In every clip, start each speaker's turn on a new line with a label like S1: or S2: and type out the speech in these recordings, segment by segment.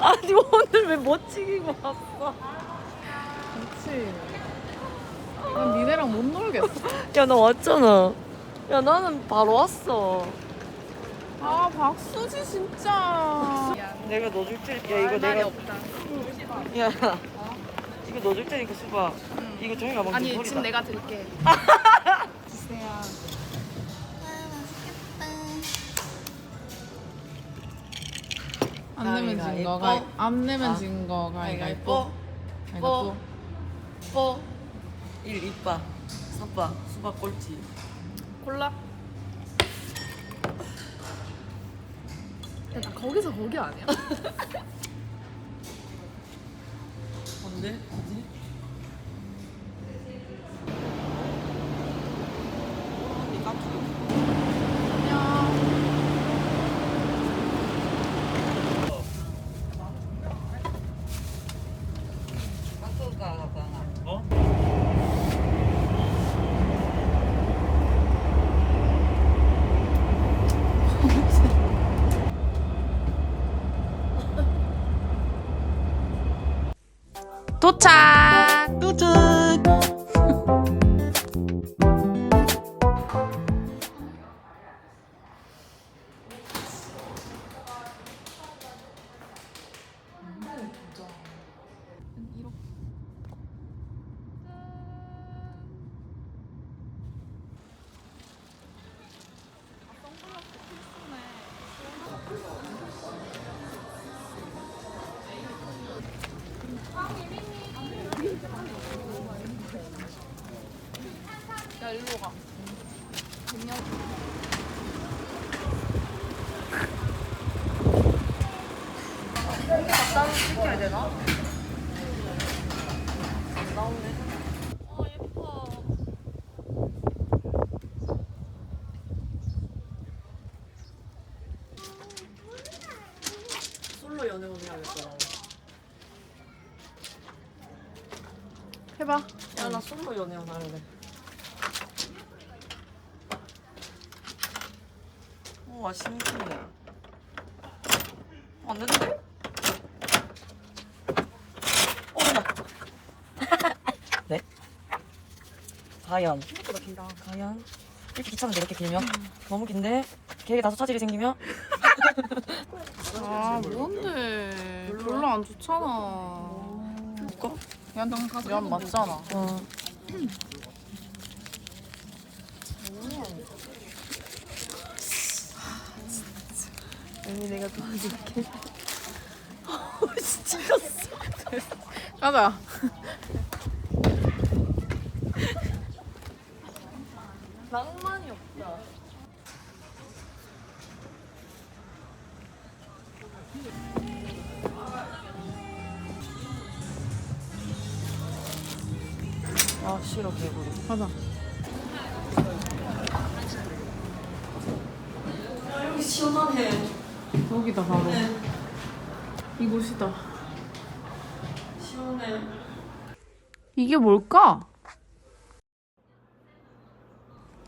S1: 아니 오늘 왜못 찍고 왔어?
S2: 그렇지. 난 니네랑 못 놀겠어.
S1: 야 나 왔잖아. 야 나는 바로 왔어.
S2: 아 박수지 진짜.
S1: 내가 넣어줄 테니까 이거 내가
S2: 없다.
S1: 야 이거 넣어줄 테니까 수박. 이거 정이가 먹는
S2: 아니
S1: 소리다.
S2: 지금 내가 들게. 안 내면 진. 거가 안 내면
S1: 아.
S2: 진 거가
S1: 가위가위보.
S2: 가위가위보.
S1: 뽀. 1 이빠. 사빠. 수박 꼴찌.
S2: 콜라. 야, 나 거기서 거기 아니야?
S1: 뭔데?
S2: 도 해봐.
S1: 야 나 솔로 연애원 할래. 우와 신기해. 안 되는데? 어 된다. 네? 과연. 생각보다 길다. 과연. 이렇게 귀찮은데 이렇게 길면? 너무 긴데? 계획에 다소 차질이 생기면?
S2: 아 뭔데? 별로 안 좋잖아. 야넌 가서 야 맞잖아.
S1: 어. 언니 내가 도와줄게. 어, 찍었어.
S2: 가자.
S1: 낭만이 없다. 아 싫어 개구리.
S2: 가자.
S1: 여기 시원하네.
S2: 여기다 바로. 이곳이다.
S1: 시원해.
S2: 이게 뭘까?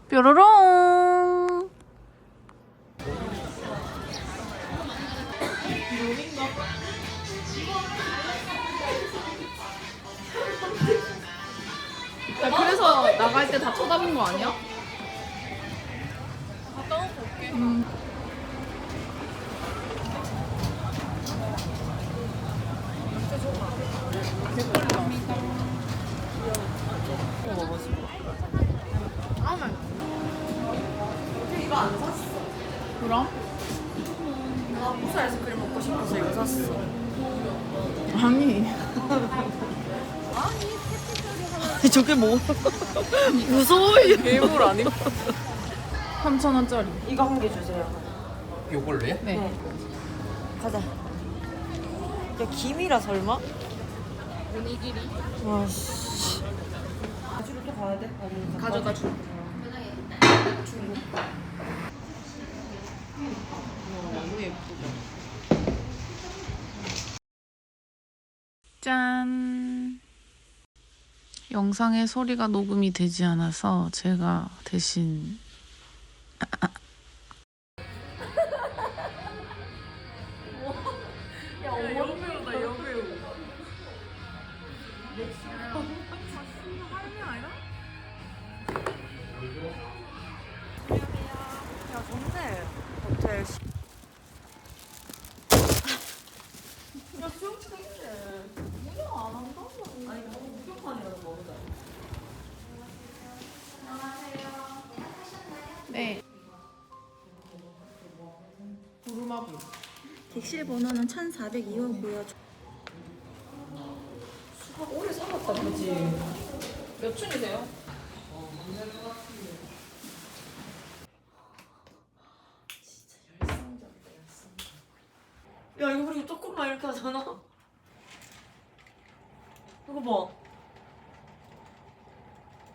S2: 뾰로롱. 때 다 쳐다본 거 아니야? 갔다 오고 올게. 음.
S1: 이거 먹었어. 이거 안 샀어.
S2: 그럼?
S1: 나 무슨 아이스크림 먹고 싶어서 이거 샀어.
S2: 아니.
S1: 저게 뭐? 무서워.
S2: 괴물 아니고? 3,000원짜리.
S1: 이거 한 개 주세요.
S3: 요걸로요?
S2: 네.
S1: 가자. 야 김이라 설마?
S2: 오니기리.
S1: 와 씨. 가지로 또 가야 돼? 아니면
S2: 가져가 줘. 너무 예쁘다. 짠. 영상에 소리가 녹음이 되지 않아서 제가 대신
S3: 객실 번호는 1402호고요.
S1: 오래 살았다 그지
S2: 몇 층이세요?
S1: 야 이거 그리고 조금만 이렇게 하잖아 이거 봐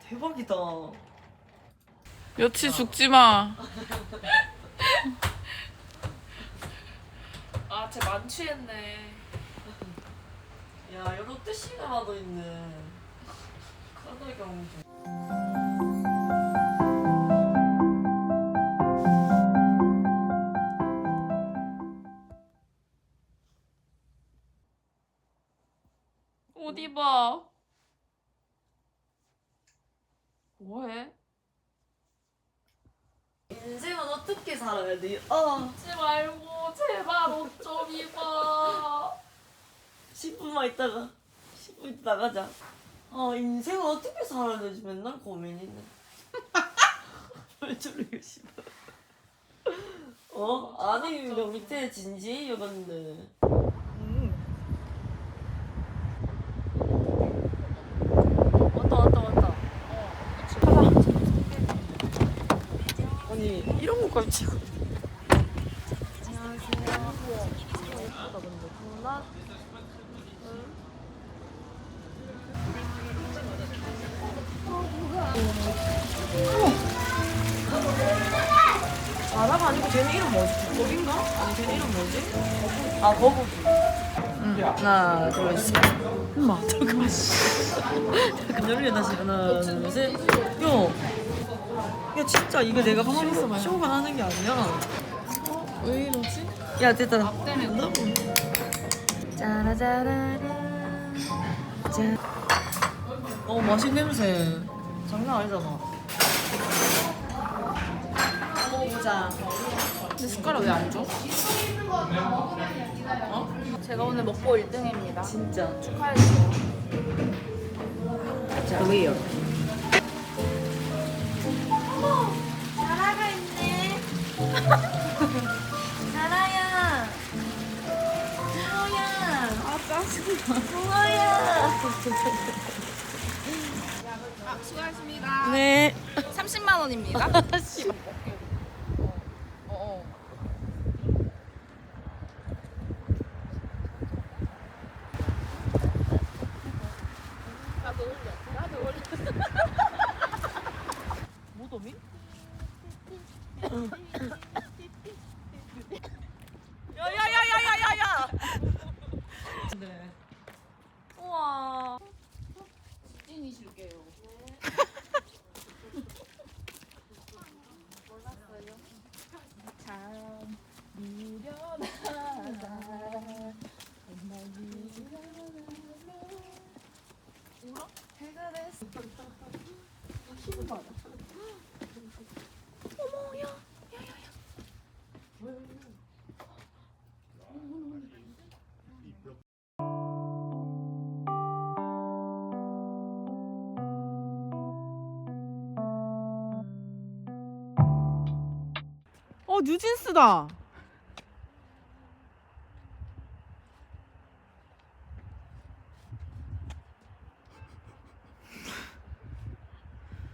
S1: 대박이다
S2: 여치 죽지 마. 아, 쟤 만취했네.
S1: 야 여기 뜻이가 나도 있네 카드 경주
S2: 옷 입어. 뭐해?
S1: 인생은 어떻게 살아야 돼? 아
S2: 하지 말고 제발 옷 좀 입어.
S1: 10분만 있다가 10분 있다 나가자. 아 인생은 어떻게 살아야 되지? 맨날 고민이네. 왜 저러고 싶어 어? 아니 여 밑에 진지 여봤는데. 왔다 왔다 왔다. 아니 이런 것까지 찍어 바람 아니고 쟤네 이름 뭐지? 거긴가? 아니 쟤네 이름 뭐지? 아 거북이. 응 하나 둘셋. 엄마 잠깐만. 잠깐 열려 다시 하나 둘셋. 야! 야 진짜 이거 내가 가만히 쇼가 하는 게 아니야.
S2: 왜 이러지?
S1: 야 됐다.
S2: 밥 때문에
S1: 너 짜라짜라라. 짠. 어 맛있는 냄새. 장난 아니잖아
S2: 먹어보자. 근데 숟가락 왜 안 줘?
S3: 제가 오늘 먹고 1등입니다.
S1: 진짜
S3: 축하해주세요.
S1: 자 왜요?
S3: 나라가 있네. 나라야. 붕어야. 아 짜증나. 붕어야.
S2: 아, 수고하셨습니다.
S1: 네
S2: 30만 원입니다. 어, 어.
S1: 무도미? 야야야야야야야! 네. 우와.
S2: 찐이실게요.
S3: 참 미련하다. 정말 미련하다. 울어? 해가 됐어. 힘 받아. 어머야.
S2: 어, 뉴진스다.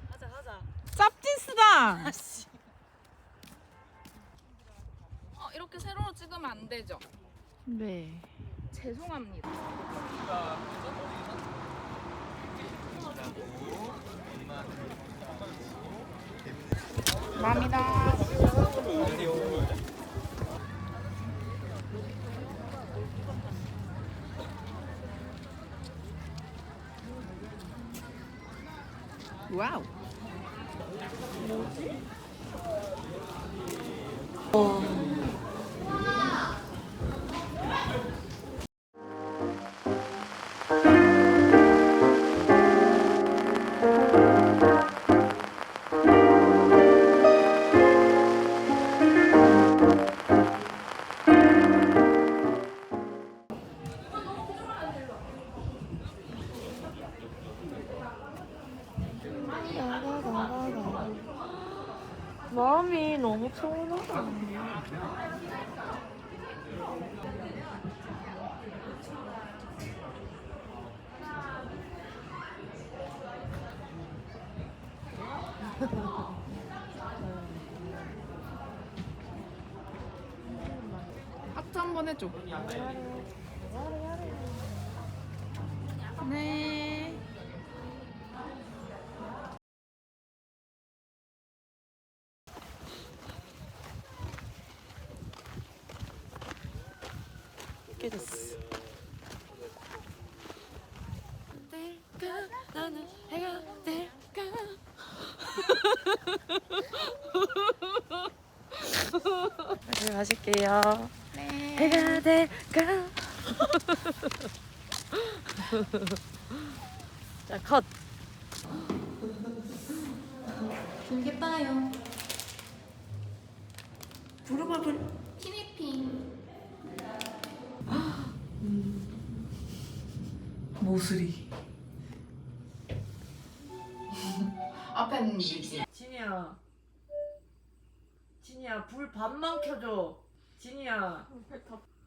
S1: 하자 하자.
S2: 짭진스다.
S4: 어, 이렇게 세로로 찍으면 안 되죠?
S2: 네.
S4: 죄송합니다. 감사합니다.
S2: 와우. 한번 해줘. 네.
S1: 깨졌어. 될까? 나는 해가 될까? 다시 마실게요.
S2: 네.
S1: 해가 될까? 자, 컷.
S2: 길게 따요.
S1: 부르마블.
S2: 키니핑.
S1: 모슬이.
S2: 앞에는 이지.
S1: 진이야. 진이야, 불 반만 켜줘. 진이야.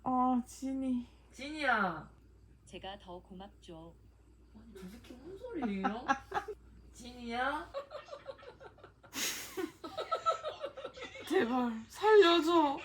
S5: 아 진이
S1: 진이야.
S6: 제가 더 고맙죠.
S1: 저 새끼 무슨 소리예요? 진이야?
S5: 제발 살려줘.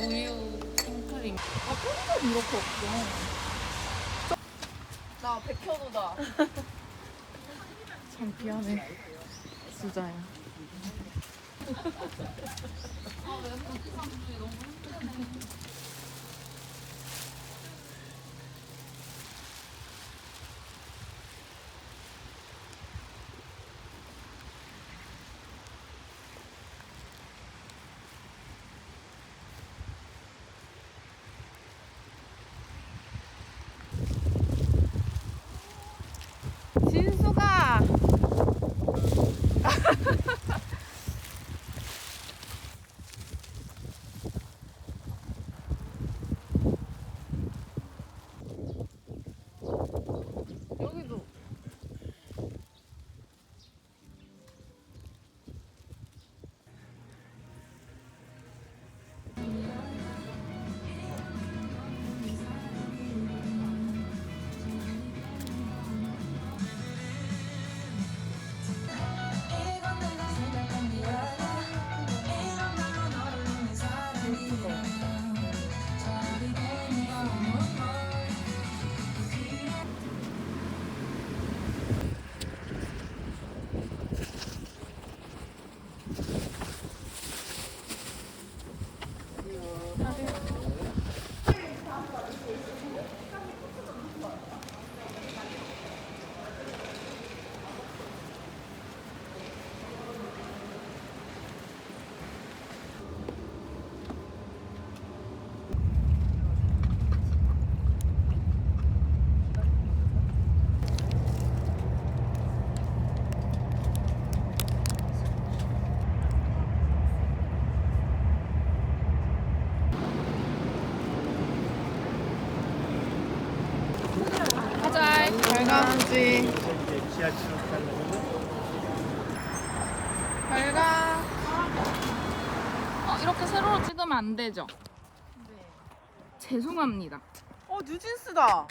S2: 우유 생크림. 나 백현우다.
S5: 참 미안해. 수자야.
S2: 진수가. 가자. 잘 가지. 잘 가. 이렇게 세로로 찍으면 안 되죠? 죄송합니다.
S7: 어 뉴진스다